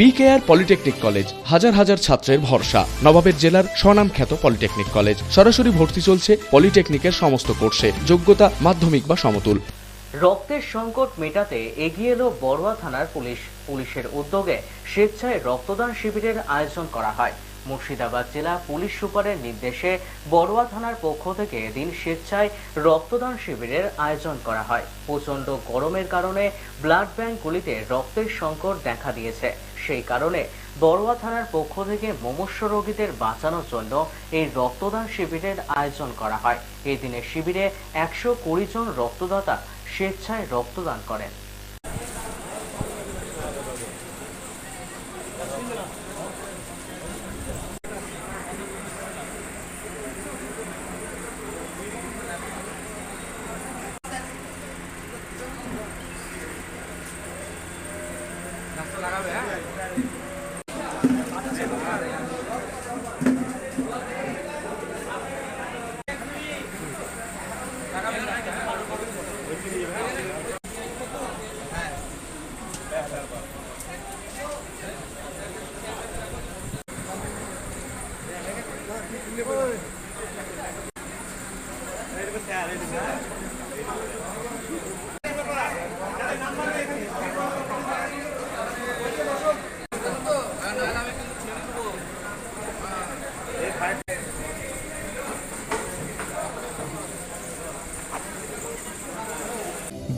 BKR polytechnic college হাজার হাজার ছাত্রের ভরসা। নবাবের জেলার স্বনামখ্যাত পলিটেকনিক কলেজ সরাসরি ভর্তি চলছে পলিটেকনিকের সমস্ত কোর্সে। যোগ্যতা মাধ্যমিক বা সমতুল। রক্তের সংকট মেটাতে এগিয়ে এলো বড়ুয়া থানার পুলিশ। পুলিশের উদ্যোগে স্বেচ্ছায় রক্তদান শিবিরের আয়োজন করা হয়। মুর্শিদাবাদ জেলা পুলিশ সুপারের নির্দেশে বড়ুয়া থানার পক্ষ থেকে এদিন স্বেচ্ছায় রক্তদান শিবিরের আয়োজন করা হয়। প্রচণ্ড গরমের কারণে ব্লাড ব্যাংকগুলিতে রক্তের সংকট দেখা দিয়েছে। সেই কারণে বড়ুয়া থানার পক্ষ থেকে মমস্য রোগীদের বাঁচানোর জন্য এই রক্তদান শিবিরের আয়োজন করা হয়। এই দিনের শিবিরে একশো কুড়ি জন রক্তদাতা স্বেচ্ছায় রক্তদান করেন। লাগাবে Yeah, it is.